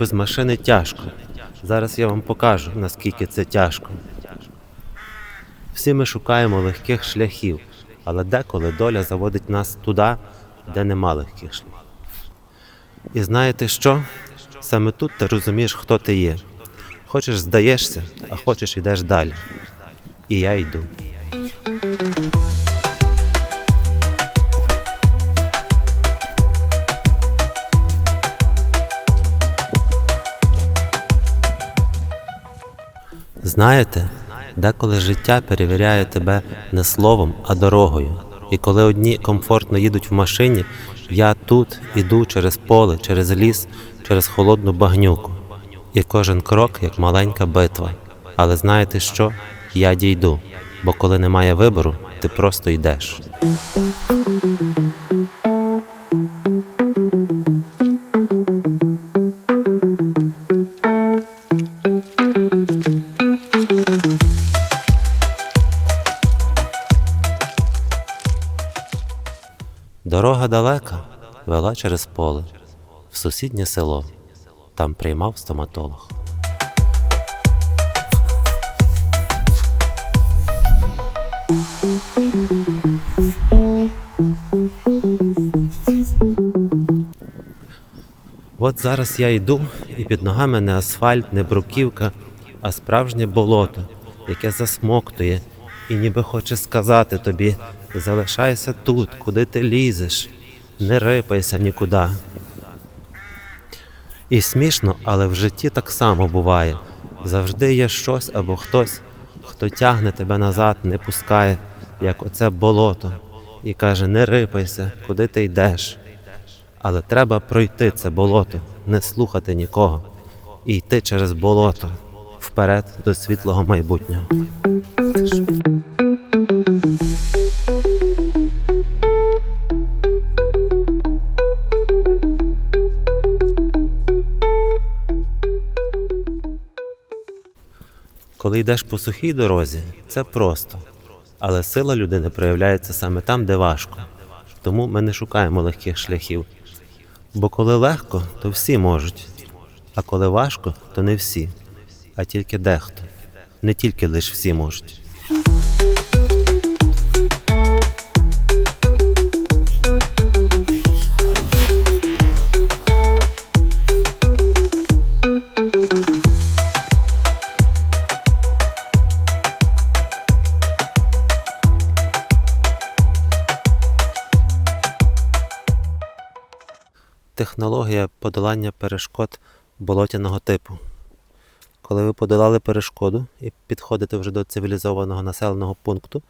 без машини тяжко. Зараз я вам покажу, наскільки це тяжко. Всі ми шукаємо легких шляхів, але деколи доля заводить нас туди, де нема легких шляхів. І знаєте що? Саме тут ти розумієш, хто ти є. Хочеш здаєшся, а хочеш йдеш далі. І я йду. Знаєте, деколи життя перевіряє тебе не словом, а дорогою. І коли одні комфортно їдуть в машині, я тут іду через поле, через ліс, через холодну багнюку. І кожен крок як маленька битва. Але знаєте що? Я дійду, бо коли немає вибору, ти просто йдеш. Дорога далека вела через поле в сусіднє село. Там приймав стоматолог. От зараз я йду, і під ногами не асфальт, не бруківка, а справжнє болото, яке засмоктує, і ніби хоче сказати тобі: залишайся тут, куди ти лізеш, не рипайся нікуди. І смішно, але в житті так само буває. Завжди є щось або хтось, хто тягне тебе назад, не пускає, як оце болото, і каже: не рипайся, куди ти йдеш. Але треба пройти це болото, не слухати нікого і йти через болото вперед до світлого майбутнього. Коли йдеш по сухій дорозі, це просто. Але сила людини проявляється саме там, де важко. Тому ми не шукаємо легких шляхів. Бо коли легко, то всі можуть. А коли важко, то не всі, а тільки дехто. Не тільки лише всі можуть. Технологія подолання перешкод болотяного типу. Коли ви подолали перешкоду і підходите вже до цивілізованого населеного пункту,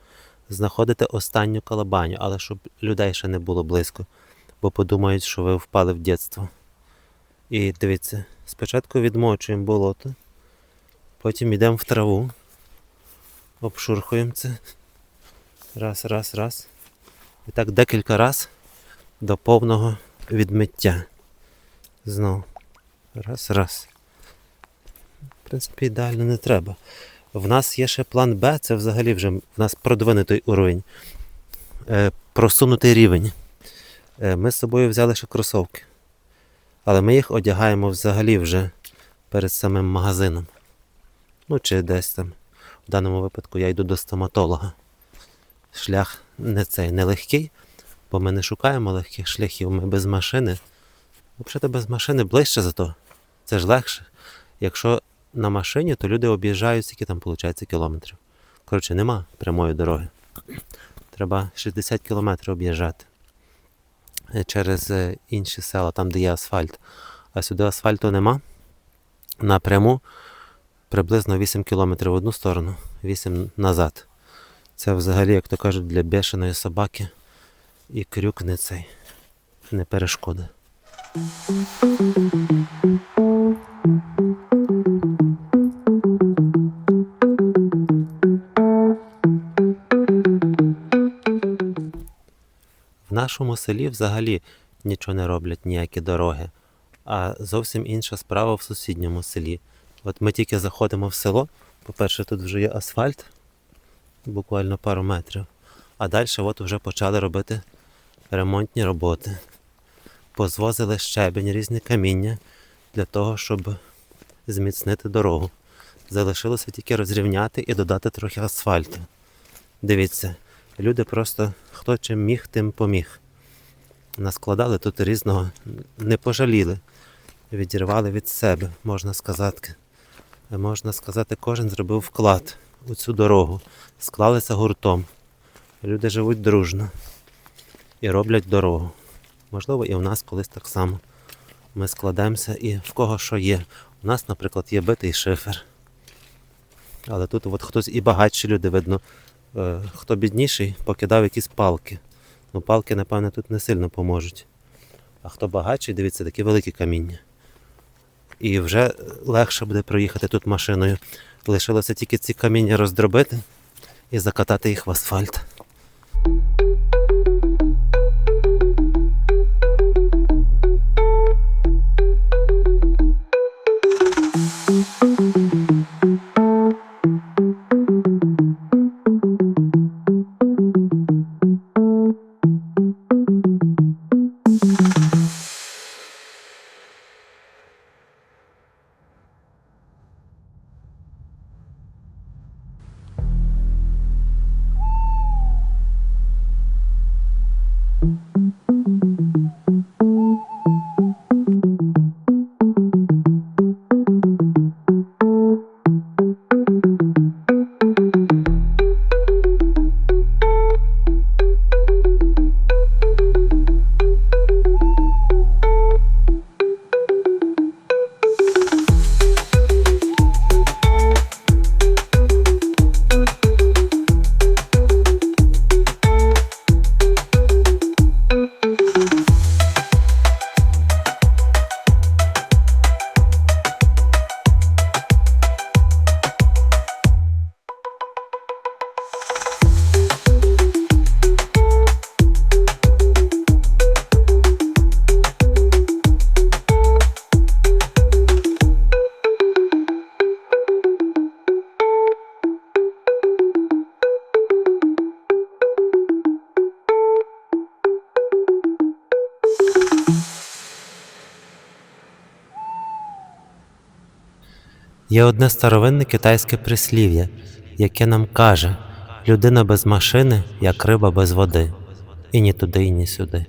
знаходите останню калабаню, але щоб людей ще не було близько, бо подумають, що ви впали в дитинство. І дивіться, спочатку відмочуємо болото, потім йдемо в траву, обшурхуємо це. Раз, раз, раз. І так декілька разів до повного відмиття. Знову. Раз, раз. В принципі, ідеально не треба. В нас є ще план Б, це взагалі вже в нас продвинутий уровень, е, просунутий рівень. Е, ми з собою взяли ще кросовки. Але ми їх одягаємо взагалі вже перед самим магазином. Ну, чи десь там. В даному випадку я йду до стоматолога. Шлях не цей нелегкий, бо ми не шукаємо легких шляхів, ми без машини. Взагалі без машини ближче зато. Це ж легше. Якщо на машині, то люди об'їжджають, скільки там виходить кілометрів. Коротше, нема прямої дороги. Треба 60 кілометрів об'їжджати е, через е, інші села, там, де є асфальт. А сюди асфальту нема. Напряму приблизно 8 кілометрів в одну сторону, 8 назад. Це взагалі, як то кажуть, для бешеної собаки і крюк не цей, не перешкода. В нашому селі взагалі нічого не роблять ніякі дороги, а зовсім інша справа в сусідньому селі. От ми тільки заходимо в село, по-перше, тут вже є асфальт, буквально пару метрів. А далі от вже почали робити ремонтні роботи. Позвозили щебень, різні каміння для того, щоб зміцнити дорогу. Залишилося тільки розрівняти і додати трохи асфальту. Дивіться, люди просто хто чим міг, тим поміг. Наскладали тут різного, не пожаліли, відірвали від себе, можна сказати. Можна сказати, кожен зробив вклад у цю дорогу. Склалися гуртом. Люди живуть дружно і роблять дорогу. Можливо, і в нас колись так само. Ми складемося і в кого що є. У нас, наприклад, є битий шифер. Але тут от хтось і багатші люди, видно, е, хто бідніший, покидав якісь палки. Ну, палки, напевне, тут не сильно поможуть. А хто багатший, дивіться, такі великі каміння. І вже легше буде проїхати тут машиною. Лишилося тільки ці каміння роздробити і закатати їх в асфальт. Є одне старовинне китайське прислів'я, яке нам каже: людина без машини, як риба без води, і ні туди, і ні сюди.